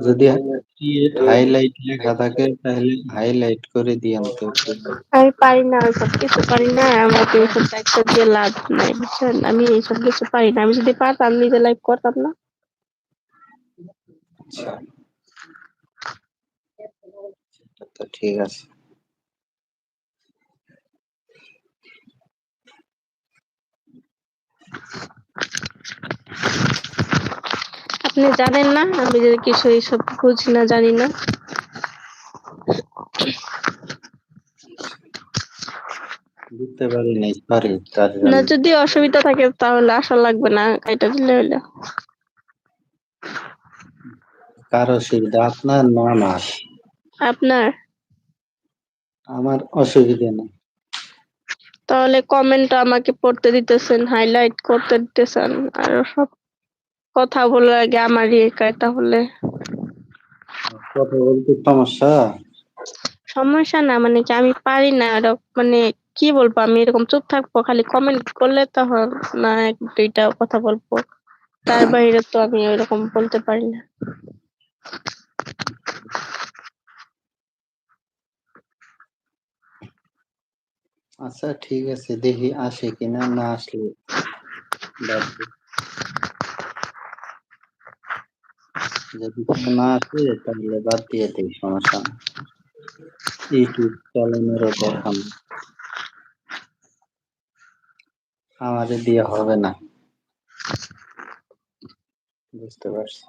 যদি হাইলাইট লেখা থাকে তাহলে হাইলাইট করে দিয়ান তো। একটু। আমি পারি না ওইসব কিছু পারি না আমাকে এইসব দায়িত্ব দিয়ে লাভ নাই বুঝছেন? আমি এইসব কিছু পারি না আমি যদি পারতাম নিজে লাইভ করতাম না। আচ্ছা। সেটা তো ঠিক আছে। আপনি জানেন না? আমি যে কিছু এইসব বুঝি না জানি না। বুঝতে পারি নাই সরি না যদি অসুবিধা থাকে তাহলে আসা লাগবে না এটা দিলে হইল। কার অসুবিধা? আপনার না আমার আপনার? আমার অসুবিধা নেই। তাহলে কমেন্ট আমাকে পড়তে দিতেছেন হাইলাইট করতে দিতেছেন আর সব কথা বলার আগে আমারই একাই তাহলে। কথা বলতে সমস্যা? সমস্যা না মানে কি আমি পারি না এরক- মানে কি বলব আমি এরকম চুপ থাকব খালি কমেন্ট করলে তখন না এক দুইটা কথা বলব। তার বাইরে তো আমি ওইরকম বলতে পারি না। আচ্ছা ঠিক আছে দেখি আসে কিনা না আসলে বাদ দিই। যদি কেউ না আসে, তাহলে বাদ দিয়ে দিই, সমস্যা ইউটিউব চালানোরও দরকার আমাদের দিয়ে হবে না। বুঝতে পারছি।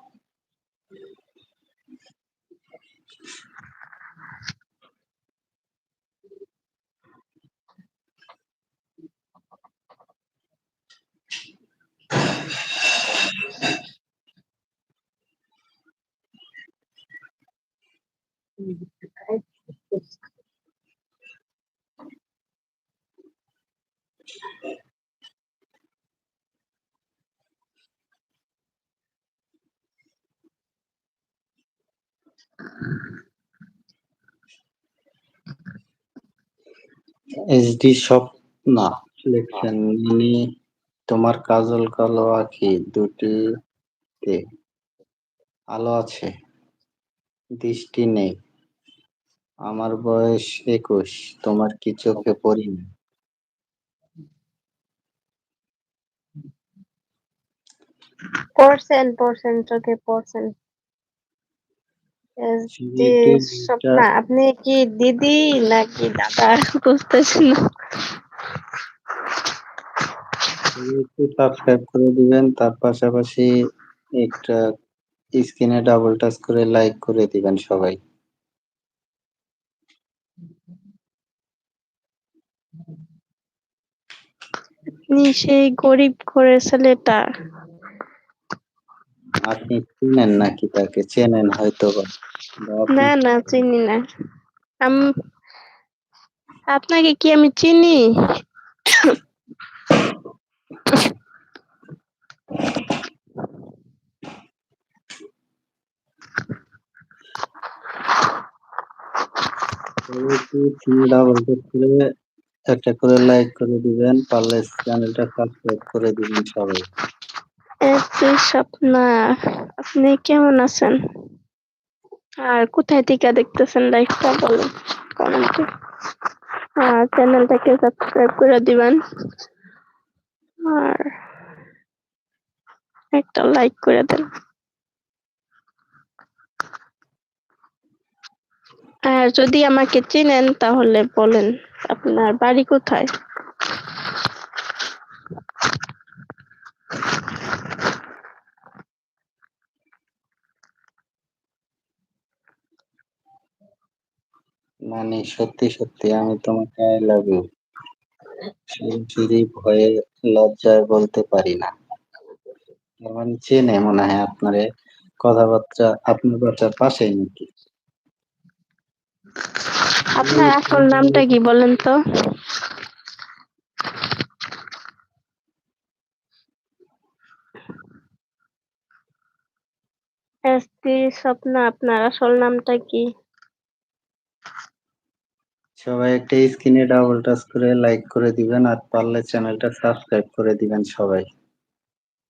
এইচডি স্বপ্না লিখছেন মিনি তোমার কাজল কালো আঁখি দুটিতে আলো আছে দৃষ্টি নেই। আমার বয়স একুশ তোমার কি চোখে পড়ি না? পড়ছেন পড়ছেন চোখে পড়ছেন। স্বপ্না আপনি কি দিদি নাকি দাদা? বুঝতেছি না। একটু সাবস্ক্রাইব করে দিবেন তার পাশাপাশি একটা স্ক্রিনে ডাবল টাচ করে লাইক করে দিবেন সবাই। আপনি সেই গরিব ঘরের ছেলেটা। আপনি চিনেন নাকি তাকে? চেনেন হয়তো না না চিনি না। আম আপনাকে কি আমি চিনি? ডাবল টাচ করে একটা করে লাইক করে দিবেন পারলে চ্যানেলটা সাবস্ক্রাইব করে দিবেন সবাই এস স্বপ্না। আপনি কেমন আছেন? আর কোথায় থেকে দেখতেছেন লাইভটা বলুন কমেন্টে আর চ্যানেলটাকে সাবস্ক্রাইব করে দিবেন। আর একটা লাইক করে দেন। আর যদি আমাকে চিনেন, তাহলে বলেন আপনার বাড়ি কোথায়? মানে সত্যি সত্যি, আমি তোমাকে আই লাভ ইউ সরাসরি ভয়ে লজ্জায় বলতে পারি না। মানে চেনে মনে হয় আপনারে কথাবার্তা, আপনার বাচ্চার পাশেই নাকি। আপনার আসল নামটা কি বলেন তো? এসটি স্বপ্না আপনার আসল নামটা কি? সবাই একটা স্ক্রিনে ডাবল টাচ করে লাইক করে দিবেন আর পারলে চ্যানেলটা সাবস্ক্রাইব করে দিবেন সবাই।